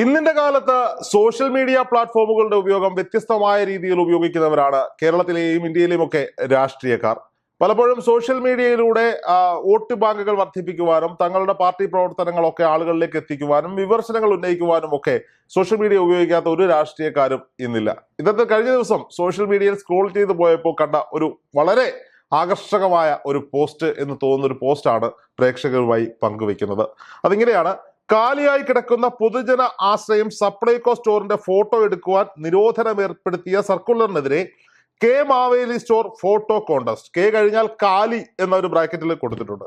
ഇന്നിന്റെ കാലത്ത് social media പ്ലാറ്റ്ഫോമുകളുടെ ഉപയോഗം വ്യത്യസ്തമായ രീതിയിൽ ഉപയോഗിക്കുന്നവരാണ് കേരളത്തിലെയും ഇന്ത്യയിലെയും ഒക്കെ രാഷ്ട്രീയക്കാർ. പലപ്പോഴും സോഷ്യൽ മീഡിയയിലൂടെ വോട്ട് ബാങ്കുകൾ വർദ്ധിപ്പിക്കുവാനും തങ്ങളുടെ പാർട്ടി പ്രവർത്തനങ്ങളൊക്കെ ആളുകളിലേക്ക് എത്തിക്കുവാനും വിമർശനങ്ങൾ ഉന്നയിക്കുവാനും ഒക്കെ സോഷ്യൽ മീഡിയ ഉപയോഗിക്കാത്ത ഒരു രാഷ്ട്രീയക്കാരും ഇന്നില്ല. ഇന്നത്തെ കഴിഞ്ഞ ദിവസം സോഷ്യൽ മീഡിയയിൽ സ്ക്രോൾ ചെയ്ത് പോയപ്പോൾ കണ്ട ഒരു വളരെ ആകർഷകമായ ഒരു പോസ്റ്റ് എന്ന് തോന്നുന്ന ഒരു പോസ്റ്റാണ് പ്രേക്ഷകരുമായി പങ്കുവെക്കുന്നത്. അതിങ്ങനെയാണ് കാലിയായി കിടക്കുന്ന പൊതുജന ആശ്രയം സപ്ലൈകോ സ്റ്റോറിന്റെ ഫോട്ടോ എടുക്കുവാൻ നിരോധനം ഏർപ്പെടുത്തിയ സർക്കുലറിനെതിരെ K Maveli store photo contest കെ കഴിഞ്ഞാൽ കാലി എന്ന ഒരു ബ്രാക്കറ്റിൽ കൊടുത്തിട്ടുണ്ട്.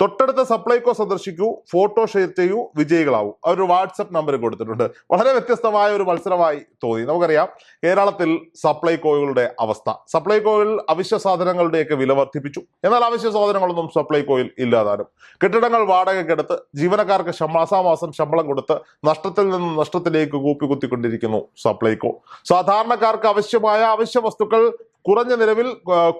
തൊട്ടടുത്ത സപ്ലൈകോ സന്ദർശിക്കൂ ഫോട്ടോ ഷെയർ ചെയ്യൂ വിജയികളാവൂ. അവരൊരു വാട്സപ്പ് നമ്പർ കൊടുത്തിട്ടുണ്ട്. വളരെ വ്യത്യസ്തമായ ഒരു മത്സരമായി തോന്നി. നമുക്കറിയാം കേരളത്തിൽ സപ്ലൈകോയുടെ അവസ്ഥ. സപ്ലൈകോയിൽ അവശ്യ സാധനങ്ങളുടെയൊക്കെ വില വർദ്ധിപ്പിച്ചു. എന്നാൽ അവശ്യ സാധനങ്ങളൊന്നും സപ്ലൈകോയിൽ ഇല്ലാതാനും. കെട്ടിടങ്ങൾ വാടകയ്ക്കെടുത്ത് ജീവനക്കാർക്ക് മാസാമാസം ശമ്പളം കൊടുത്ത് നഷ്ടത്തിൽ നിന്ന് നഷ്ടത്തിലേക്ക് കൂപ്പിക്കുത്തിക്കൊണ്ടിരിക്കുന്നു സപ്ലൈകോ. സാധാരണക്കാർക്ക് ആവശ്യമായ അവശ്യ വസ്തുക്കൾ കുറഞ്ഞ നിലവിൽ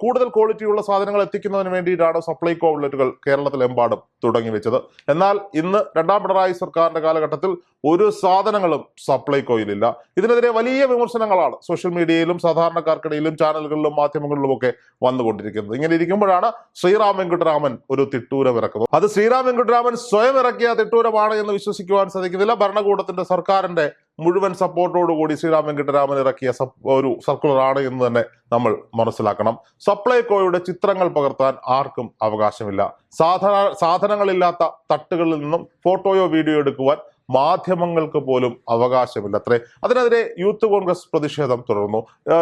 കൂടുതൽ ക്വാളിറ്റിയുള്ള സാധനങ്ങൾ എത്തിക്കുന്നതിന് വേണ്ടിയിട്ടാണ് സപ്ലൈകോ ഔട്ട്ലെറ്റുകൾ കേരളത്തിലെമ്പാടും തുടങ്ങി വെച്ചത്. എന്നാൽ ഇന്ന് രണ്ടാം പിണറായി സർക്കാരിന്റെ കാലഘട്ടത്തിൽ ഒരു സാധനങ്ങളും സപ്ലൈകോയിലില്ല ഇതിനെതിരെ വലിയ വിമർശനങ്ങളാണ് സോഷ്യൽ മീഡിയയിലും സാധാരണക്കാർക്കിടയിലും ചാനലുകളിലും മാധ്യമങ്ങളിലും ഒക്കെ വന്നുകൊണ്ടിരിക്കുന്നത്. ഇങ്ങനെ ഇരിക്കുമ്പോഴാണ് ശ്രീറാം വെങ്കിട്ടരാമൻ ഒരു തിട്ടൂരം ഇറക്കുന്നത് അത് ശ്രീറാം വെങ്കിട്ടരാമൻ സ്വയം ഇറക്കിയ തിട്ടൂരമാണ് എന്ന് വിശ്വസിക്കുവാൻ സാധിക്കുന്നില്ല. ഭരണകൂടത്തിന്റെ സർക്കാരിന്റെ മുഴുവൻ സപ്പോർട്ടോടുകൂടി ശ്രീറാം വെങ്കിട്ടരാമൻ ഇറക്കിയ ഒരു സർക്കുലർ ആണ് എന്ന് തന്നെ നമ്മൾ മനസ്സിലാക്കണം. സപ്ലൈകോയുടെ ചിത്രങ്ങൾ പകർത്താൻ ആർക്കും അവകാശമില്ല. സാധന സാധനങ്ങളില്ലാത്ത തട്ടുകളിൽ നിന്നും ഫോട്ടോയോ വീഡിയോ എടുക്കുവാൻ മാധ്യമങ്ങൾക്ക് പോലും അവകാശമില്ല അത്രേ അതിനെതിരെ യൂത്ത് കോൺഗ്രസ് പ്രതിഷേധം തുടർന്നു.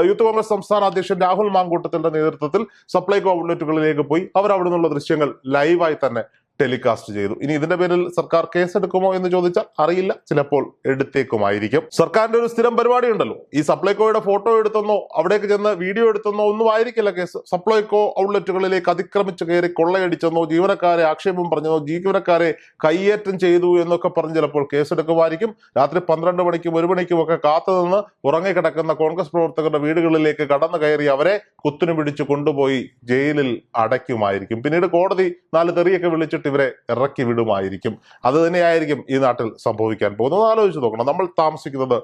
യൂത്ത് കോൺഗ്രസ് സംസ്ഥാന അധ്യക്ഷൻ രാഹുൽ മാങ്കൂട്ടത്തിന്റെ നേതൃത്വത്തിൽ സപ്ലൈകോ ഔട്ട്ലെറ്റുകളിലേക്ക് പോയി. അവർ അവിടെ നിന്നുള്ള ദൃശ്യങ്ങൾ ലൈവായി തന്നെ ടെലികാസ്റ്റ് ചെയ്തു. ഇനി ഇതിന്റെ പേരിൽ സർക്കാർ കേസെടുക്കുമോ എന്ന് ചോദിച്ചാൽ അറിയില്ല. ചിലപ്പോൾ എടുത്തേക്കുമായിരിക്കും. സർക്കാരിന്റെ ഒരു സ്ഥിരം പരിപാടി ഉണ്ടല്ലോ. ഈ സപ്ലൈകോയുടെ ഫോട്ടോ എടുത്തെന്നോ അവിടേക്ക് ചെന്ന് വീഡിയോ എടുത്തെന്നോ ഒന്നും ആയിരിക്കില്ല കേസ്. സപ്ലൈകോ ഔട്ട്ലെറ്റുകളിലേക്ക് അതിക്രമിച്ച് കയറി കൊള്ളയടിച്ചെന്നോ ജീവനക്കാരെ ആക്ഷേപം പറഞ്ഞെന്നോ ജീവനക്കാരെ കയ്യേറ്റം ചെയ്തു എന്നൊക്കെ പറഞ്ഞ് ചിലപ്പോൾ കേസെടുക്കുമായിരിക്കും. രാത്രി പന്ത്രണ്ട് മണിക്കും ഒരു മണിക്കും ഒക്കെ കാത്തുനിന്ന് ഉറങ്ങിക്കിടക്കുന്ന കോൺഗ്രസ് പ്രവർത്തകരുടെ വീടുകളിലേക്ക് കടന്നു കയറി അവരെ കുത്തിനു പിടിച്ച് കൊണ്ടുപോയി ജയിലിൽ അടയ്ക്കുമായിരിക്കും. പിന്നീട് കോടതി നാല് തെറിയൊക്കെ വിളിച്ചിട്ട് ഇവരെ ഇറക്കി വിടുമായിരിക്കും. അത് തന്നെയായിരിക്കും ഈ നാട്ടിൽ സംഭവിക്കാൻ പോകുന്നത്. ആലോചിച്ച് നോക്കണം. നമ്മൾ താമസിക്കുന്നത്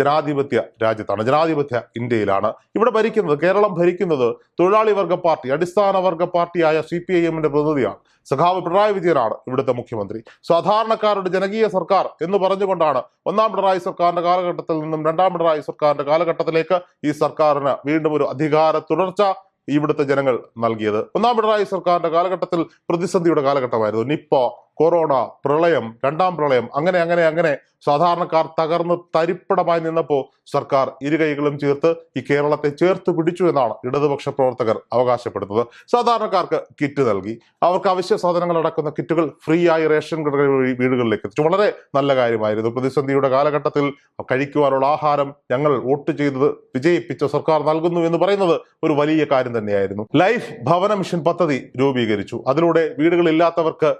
ജനാധിപത്യ രാജ്യത്താണ്. ജനാധിപത്യ ഇന്ത്യയിലാണ്. ഇവിടെ ഭരിക്കുന്നത് കേരളം ഭരിക്കുന്നത് തൊഴിലാളി വർഗ പാർട്ടി അടിസ്ഥാന വർഗ പാർട്ടിയായ സി പി ഐ എമ്മിന്റെ പ്രതിനിധിയാണ്. സഖാവ് പിണറായി വിജയനാണ് ഇവിടുത്തെ മുഖ്യമന്ത്രി. സാധാരണക്കാരുടെ ജനകീയ സർക്കാർ എന്ന് പറഞ്ഞുകൊണ്ടാണ് ഒന്നാം പിണറായി സർക്കാരിന്റെ കാലഘട്ടത്തിൽ നിന്നും രണ്ടാം പിണറായി സർക്കാരിന്റെ കാലഘട്ടത്തിലേക്ക് ഈ സർക്കാരിന് വീണ്ടും ഒരു അധികാര തുടർച്ച ഇവിടുത്തെ ജനങ്ങൾ നൽകിയത്. ഒന്നാം പിണറായി സർക്കാരിന്റെ കാലഘട്ടത്തിൽ പ്രതിസന്ധിയുടെ കാലഘട്ടമായിരുന്നു നിപ്പ കൊറോണ പ്രളയം രണ്ടാം പ്രളയം അങ്ങനെ അങ്ങനെ അങ്ങനെ സാധാരണക്കാർ തകർന്ന് തരിപ്പടമായി നിന്നപ്പോൾ സർക്കാർ ഇരുകൈകളും ചേർത്ത് ഈ കേരളത്തെ ചേർത്ത് പിടിച്ചു എന്നാണ് ഇടതുപക്ഷ പ്രവർത്തകർ അവകാശപ്പെടുന്നത്. സാധാരണക്കാർക്ക് കിറ്റ് നൽകി. അവർക്ക് അവശ്യ സാധനങ്ങൾ അടക്കുന്ന കിറ്റുകൾ ഫ്രീ ആയി റേഷൻ കടകൾ വഴി വീടുകളിലേക്ക് എത്തിച്ചു. വളരെ നല്ല കാര്യമായിരുന്നു. പ്രതിസന്ധിയുടെ കാലഘട്ടത്തിൽ കഴിക്കുവാനുള്ള ആഹാരം ഞങ്ങൾ വോട്ട് ചെയ്തത് വിജയിപ്പിച്ച സർക്കാർ നൽകുന്നു എന്ന് പറയുന്നത് ഒരു വലിയ കാര്യം തന്നെയായിരുന്നു. ലൈഫ് ഭവന മിഷൻ പദ്ധതി രൂപീകരിച്ചു. അതിലൂടെ വീടുകളില്ലാത്തവർക്ക്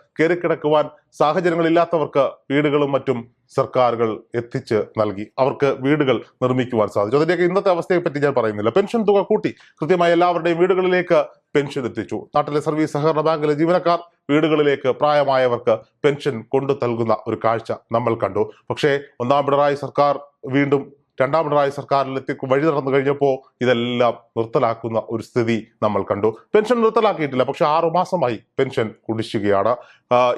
കയറിക്കിടക്കുവാൻ സാഹചര്യങ്ങളില്ലാത്തവർക്ക് വീടുകളും മറ്റും സർക്കാരുകൾ എത്തിച്ച് നൽകി. അവർക്ക് വീടുകൾ നിർമ്മിക്കുവാൻ സാധിച്ചു. അതിന്റെയൊക്കെ ഇന്നത്തെ അവസ്ഥയെ പറ്റി ഞാൻ പറയുന്നില്ല. പെൻഷൻ തുക കൂട്ടി കൃത്യമായി എല്ലാവരുടെയും വീടുകളിലേക്ക് പെൻഷൻ എത്തിച്ചു. നാട്ടിലെ സർവീസ് സഹകരണ ബാങ്കിലെ ജീവനക്കാർ വീടുകളിലേക്ക് പ്രായമായവർക്ക് പെൻഷൻ കൊണ്ടു നൽകുന്ന ഒരു കാഴ്ച നമ്മൾ കണ്ടു. പക്ഷേ ഒന്നാം പിണറായി സർക്കാർ വീണ്ടും രണ്ടാം പിണറായി സർക്കാരിലെത്തി വഴി നടന്നു കഴിഞ്ഞപ്പോൾ ഇതെല്ലാം നിർത്തലാക്കുന്ന ഒരു സ്ഥിതി നമ്മൾ കണ്ടു. പെൻഷൻ നിർത്തലാക്കിയിട്ടില്ല പക്ഷെ ആറു മാസമായി പെൻഷൻ കുടിശ്ശികയാണ്.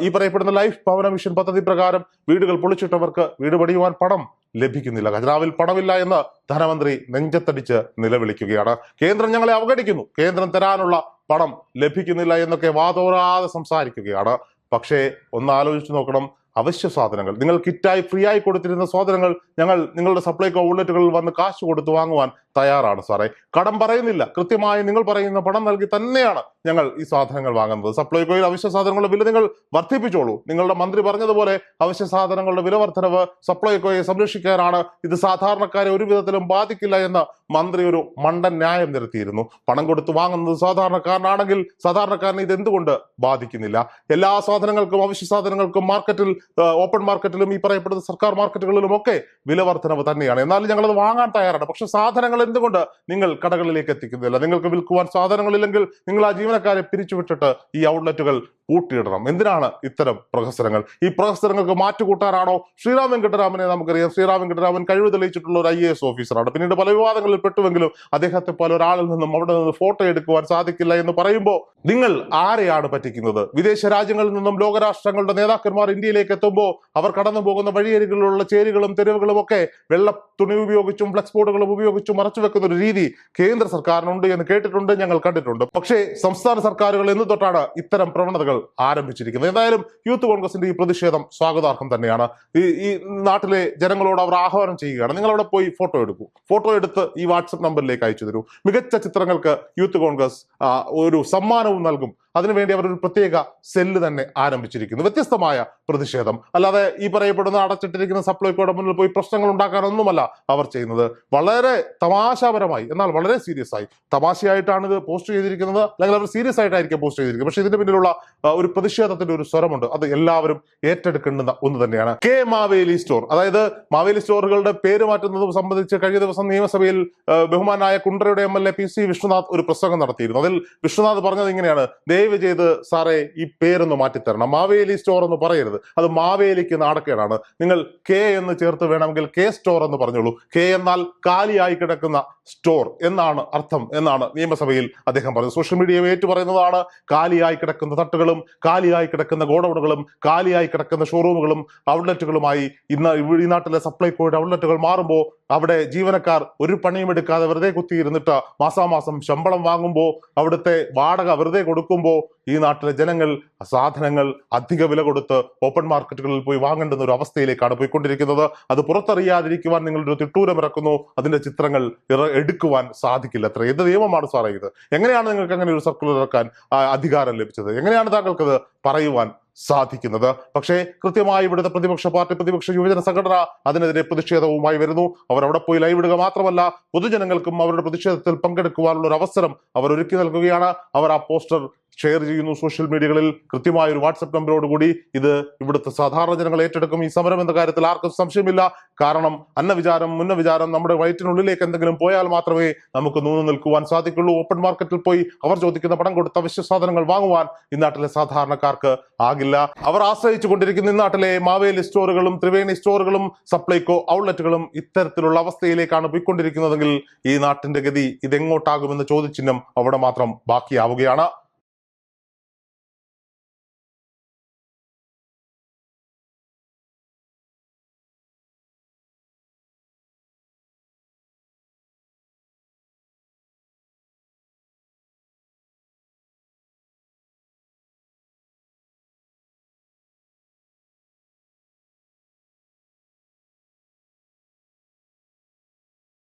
ഈ പറയപ്പെടുന്ന ലൈഫ് ഭവന മിഷൻ പദ്ധതി പ്രകാരം വീടുകൾ പൊളിച്ചിട്ടവർക്ക് വീട് പണിയുവാൻ പണം ലഭിക്കുന്നില്ല. ഖജനാവിൽ പണമില്ല എന്ന് ധനമന്ത്രി നെഞ്ചത്തടിച്ച് നിലവിളിക്കുകയാണ്. കേന്ദ്രം ഞങ്ങളെ അവഗണിക്കുന്നു. കേന്ദ്രം തരാനുള്ള പണം ലഭിക്കുന്നില്ല എന്നൊക്കെ വാതോരാതെ സംസാരിക്കുകയാണ്. പക്ഷേ ഒന്ന് ആലോചിച്ച് നോക്കണം. അവശ്യ സാധനങ്ങൾ. നിങ്ങൾ കിറ്റായി ഫ്രീ ആയി കൊടുത്തിരുന്ന സാധനങ്ങൾ ഞങ്ങൾ നിങ്ങളുടെ സപ്ലൈകോ ഔട്ട്ലെറ്റുകളിൽ വന്ന് കാശ് കൊടുത്ത് വാങ്ങുവാൻ തയ്യാറാണ് സാറേ. കടം പറയുന്നില്ല. കൃത്യമായി നിങ്ങൾ പറയുന്ന പണം നൽകി തന്നെയാണ് ഞങ്ങൾ ഈ സാധനങ്ങൾ വാങ്ങുന്നത്. സപ്ലൈകോയിൽ അവശ്യ സാധനങ്ങളുടെ വില നിങ്ങൾ വർദ്ധിപ്പിച്ചോളൂ. നിങ്ങളുടെ മന്ത്രി പറഞ്ഞതുപോലെ അവശ്യ സാധനങ്ങളുടെ വില വർധനവ് സപ്ലൈകോയെ സംരക്ഷിക്കാനാണ് ഇത് സാധാരണക്കാരെ ഒരു വിധത്തിലും ബാധിക്കില്ല എന്ന് മന്ത്രി ഒരു മണ്ടൻ ന്യായം നിരത്തിയിരുന്നു. പണം കൊടുത്ത് വാങ്ങുന്നത് സാധാരണക്കാരനാണെങ്കിൽ സാധാരണക്കാരനെ ഇത് എന്തുകൊണ്ട് ബാധിക്കുന്നില്ല? എല്ലാ സാധനങ്ങൾക്കും അവശ്യ സാധനങ്ങൾക്കും മാർക്കറ്റിൽ ഓപ്പൺ മാർക്കറ്റിലും ഈ പറയപ്പെടുന്ന സർക്കാർ മാർക്കറ്റുകളിലും ഒക്കെ വില വർധനവ് തന്നെയാണ്. എന്നാലും ഞങ്ങളത് വാങ്ങാൻ തയ്യാറാണ്. പക്ഷെ സാധനങ്ങൾ എന്തുകൊണ്ട് നിങ്ങൾ കടകളിലേക്ക് എത്തിക്കുന്നില്ല? നിങ്ങൾക്ക് വിൽക്കുവാൻ സാധനങ്ങളില്ലെങ്കിൽ നിങ്ങൾ ആ ജീവനക്കാരെ പിരിച്ചുവിട്ടിട്ട് ഈ ഔട്ട്ലെറ്റുകൾ പൂട്ടിയിടണം. എന്തിനാണ് ഇത്തരം പ്രഹസനങ്ങൾ? ഈ പ്രഹസനങ്ങൾക്ക് മാറ്റുകൂട്ടാനാണോ ശ്രീറാം വെങ്കട്ടരാമനെ നമുക്കറിയാം. ശ്രീറാം വെങ്കട്ടരാമൻ കഴിവ് തെളിയിച്ചിട്ടുള്ള ഒരു ഐ എസ് ഓഫീസറാണ്. പിന്നീട് പല വിവാദങ്ങളിൽ പെട്ടുവെങ്കിലും അദ്ദേഹത്തെ പോലെ ഒരാളിൽ നിന്നും അവിടെ നിന്ന് ഫോട്ടോ എടുക്കുവാൻ സാധിക്കില്ല എന്ന് പറയുമ്പോൾ നിങ്ങൾ ആരെയാണ് പറ്റിക്കുന്നത്? വിദേശ രാജ്യങ്ങളിൽ നിന്നും ലോകരാഷ്ട്രങ്ങളുടെ നേതാക്കന്മാർ ഇന്ത്യയിലേക്ക് എത്തുമ്പോൾ അവർ കടന്നു പോകുന്ന വഴിയരികളിലുള്ള ചേരികളും തെരുവുകളും ഒക്കെ വെള്ള തുണി ഉപയോഗിച്ചും ഫ്ലക്സ് ബോർഡുകളും ഉപയോഗിച്ചും വെക്കുന്ന ഒരു രീതി കേന്ദ്ര സർക്കാരിനുണ്ട് എന്ന് കേട്ടിട്ടുണ്ട് ഞങ്ങൾ കണ്ടിട്ടുണ്ട്. പക്ഷേ സംസ്ഥാന സർക്കാരുകൾ എന്ന് തൊട്ടാണ് ഇത്തരം പ്രവണതകൾ ആരംഭിച്ചിരിക്കുന്നത്. എന്തായാലും യൂത്ത് കോൺഗ്രസിന്റെ ഈ പ്രതിഷേധം സ്വാഗതാർഹം തന്നെയാണ്. ഈ ഈ നാട്ടിലെ ജനങ്ങളോട് അവർ ആഹ്വാനം ചെയ്യുകയാണ്. നിങ്ങൾ അവിടെ പോയി ഫോട്ടോ എടുക്കൂ. ഫോട്ടോ എടുത്ത് ഈ വാട്സപ്പ് നമ്പറിലേക്ക് അയച്ചു തരൂ. മികച്ച ചിത്രങ്ങൾക്ക് യൂത്ത് കോൺഗ്രസ് ഒരു സമ്മാനവും നൽകും. അതിനുവേണ്ടി അവർ ഒരു പ്രത്യേക സെല്ല് തന്നെ ആരംഭിച്ചിരിക്കുന്നു. വ്യത്യസ്തമായ പ്രതിഷേധം. അല്ലാതെ ഈ പറയപ്പെടുന്ന അടച്ചിട്ടിരിക്കുന്ന സപ്ലൈകോയുടെ മുന്നിൽ പോയി പ്രശ്നങ്ങൾ ഉണ്ടാക്കാനൊന്നുമല്ല അവർ ചെയ്യുന്നത്. വളരെ തമാശാപരമായി എന്നാൽ വളരെ സീരിയസ് ആയി. തമാശയായിട്ടാണ് ഇത് പോസ്റ്റ് ചെയ്തിരിക്കുന്നത്. അല്ലെങ്കിൽ അവർ സീരിയസ് ആയിട്ടായിരിക്കും പോസ്റ്റ് ചെയ്തിരിക്കുന്നത്. പക്ഷേ ഇതിന്റെ പിന്നിലുള്ള ഒരു പ്രതിഷേധത്തിന്റെ ഒരു സ്വരമുണ്ട്. അത് എല്ലാവരും ഏറ്റെടുക്കേണ്ടുന്ന ഒന്ന് തന്നെയാണ്. കെ. മാവേലി സ്റ്റോർ അതായത് മാവേലി സ്റ്റോറുകളുടെ പേര് മാറ്റുന്നത് സംബന്ധിച്ച് കഴിഞ്ഞ ദിവസം നിയമസഭയിൽ ബഹുമാനായ കുണ്ടറയുടെ M L A P C Vishnunath ഒരു പ്രസംഗം നടത്തിയിരുന്നു. അതിൽ വിഷ്ണുനാഥ് പറഞ്ഞത് ഇങ്ങനെയാണ്. ദയവ് ചെയ്ത് സാറേ ഈ പേരൊന്ന് മാറ്റിത്തരണം. മാവേലി സ്റ്റോർ എന്ന് പറയരുത്. അത് മാവേലിക്ക് നാടക്കേടാണ്. നിങ്ങൾ കെ എന്ന് ചേർത്ത് വേണമെങ്കിൽ കെ സ്റ്റോർ എന്ന് പറഞ്ഞോളൂ. കെ എന്നാൽ കാലിയായി കിടക്കുന്ന സ്റ്റോർ എന്നാണ് അർത്ഥം എന്നാണ് നിയമസഭയിൽ അദ്ദേഹം പറഞ്ഞത്. സോഷ്യൽ മീഡിയ ഏറ്റു പറയുന്നതാണ് കാലിയായി കിടക്കുന്ന തട്ടുകളും കാലിയായി കിടക്കുന്ന ഗോഡൌണുകളും കാലിയായി കിടക്കുന്ന ഷോറൂമുകളും ഔട്ട്ലെറ്റുകളുമായി ഇന്ന് ഈ നാട്ടിലെ സപ്ലൈകോയുടെ ഔട്ട്ലെറ്റുകൾ മാറുമ്പോൾ അവിടെ ജീവനക്കാർ ഒരു പണിയും എടുക്കാതെ വെറുതെ കുത്തിയിരുന്നിട്ട് മാസാമാസം ശമ്പളം വാങ്ങുമ്പോൾ അവിടുത്തെ വാടക വെറുതെ കൊടുക്കുമ്പോൾ ഈ നാട്ടിലെ ജനങ്ങൾ സാധനങ്ങൾ അധിക വില കൊടുത്ത് ഓപ്പൺ മാർക്കറ്റുകളിൽ പോയി വാങ്ങേണ്ടുന്ന ഒരു അവസ്ഥയിലേക്കാണ് പോയിക്കൊണ്ടിരിക്കുന്നത്. അത് പുറത്തറിയാതിരിക്കുവാൻ നിങ്ങളൊരു തിട്ടൂരം ഇറക്കുന്നു. അതിന്റെ ചിത്രങ്ങൾ എടുക്കുവാൻ സാധിക്കില്ല അത്ര. എന്ത് നിയമമാണ് സാറേ ഇത്? എങ്ങനെയാണ് നിങ്ങൾക്ക് അങ്ങനെ ഒരു സർക്കുലർ ഇറക്കാൻ അധികാരം ലഭിച്ചത്? എങ്ങനെയാണ് താങ്കൾക്കത് പറയുവാൻ സാധിക്കുന്നത്. പക്ഷേ കൃത്യമായി ഇവിടുത്തെ പ്രതിപക്ഷ പാർട്ടി പ്രതിപക്ഷ യുവജന സംഘടന അതിനെതിരെ പ്രതിഷേധവുമായി വരുന്നു. അവർ അവിടെ പോയി ലൈവ് ഇടുക മാത്രമല്ല പൊതുജനങ്ങൾക്കും അവരുടെ പ്രതിഷേധത്തിൽ പങ്കെടുക്കുവാനുള്ള ഒരു അവസരം അവർ ഒരുക്കി നൽകുകയാണ്. അവർ ആ പോസ്റ്റർ ഷെയർ ചെയ്യുന്നു സോഷ്യൽ മീഡിയകളിൽ കൃത്യമായ ഒരു വാട്സപ്പ് നമ്പറോട് കൂടി ഇത് ഇവിടുത്തെ സാധാരണ ജനങ്ങൾ ഏറ്റെടുക്കും. ഈ സമരം എന്ന കാര്യത്തിൽ ആർക്കും സംശയമില്ല. കാരണം അന്നവിചാരം മുന്ന വിചാരം നമ്മുടെ വയറ്റിനുള്ളിലേക്ക് എന്തെങ്കിലും പോയാൽ മാത്രമേ നമുക്ക് നൂന്ന് നിൽക്കുവാൻ സാധിക്കുള്ളൂ. ഓപ്പൺ മാർക്കറ്റിൽ പോയി അവർ ചോദിക്കുന്ന പണം കൊടുത്ത അവശ്യ സാധനങ്ങൾ വാങ്ങുവാൻ ഈ നാട്ടിലെ സാധാരണക്കാർക്ക് ആകില്ല. അവർ ആശ്രയിച്ചു കൊണ്ടിരിക്കുന്ന ഈ നാട്ടിലെ മാവേലി സ്റ്റോറുകളും ത്രിവേണി സ്റ്റോറുകളും സപ്ലൈകോ ഔട്ട്ലെറ്റുകളും ഇത്തരത്തിലുള്ള അവസ്ഥയിലേക്കാണ് പോയിക്കൊണ്ടിരിക്കുന്നതെങ്കിൽ ഈ നാട്ടിന്റെ ഗതി ഇതെങ്ങോട്ടാകുമെന്ന ചോദ്യചിഹ്നം അവിടെ മാത്രം ബാക്കിയാവുകയാണ്.